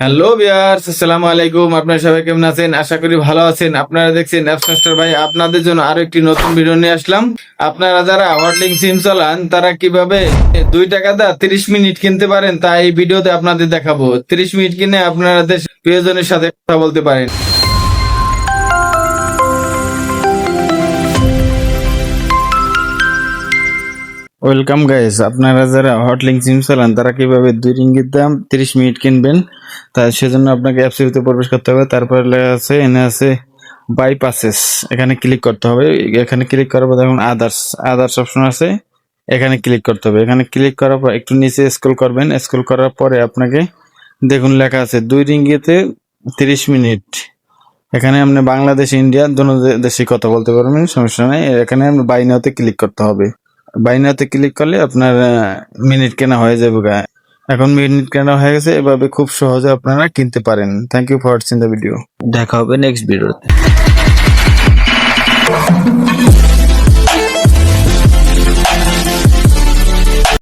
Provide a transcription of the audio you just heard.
Hello বিয়ার্স আসসালামু আলাইকুম আপনারা সবাই কেমন আছেন? আশা করি ভালো আছেন। আপনারা দেখছেন অ্যাপসমাস্টার ভাই। আপনাদের জন্য আরও একটি নতুন ভিডিও নিয়ে আসলাম। আপনারা যারা হটলিং সিম চালান, তারা কীভাবে দুই টাকা দা তিরিশ মিনিট কিনতে পারেন, তা এই ভিডিওতে আপনাদের দেখাবো। তিরিশ মিনিট কিনে আপনারা দেশ প্রিয়জনের সাথে কথা বলতে পারেন। ওয়েলকাম গাইস আপনারা যারা হটলিং সিম চালান, তারা কীভাবে দুই রিঙ্গির দাম তিরিশ মিনিট কিনবেন? তা সেজন্য আপনাকে অ্যাপসিতে প্রবেশ করতে হবে। তারপর আছে, এনে আছে বাই পাসেস এখানে ক্লিক করতে হবে। এখানে ক্লিক করার পর দেখুন আদার্স আদার্স অপশন আছে। এখানে ক্লিক করতে হবে। এখানে ক্লিক করার পর একটু নিচে স্ক্রল করবেন। স্ক্রল করার পরে আপনাকে দেখুন লেখা আছে, দুই রিঙ্গিতে তিরিশ মিনিট। এখানে আপনি বাংলাদেশ, ইন্ডিয়া, দোনো দেশে কথা বলতে পারবেন, সমস্যা নেই। এখানে আপনি বাইনাতে ক্লিক করতে হবে। বাইনাতে ক্লিক করলে আপনার মিনিট কেনা হয়ে যাবে। এখন মিনিট কেনা হয়ে গেছে, এভাবে খুব সহজে আপনারা কিনতে পারেন। Thank you for watching the video দেখা হবে নেক্সট ভিডিওতে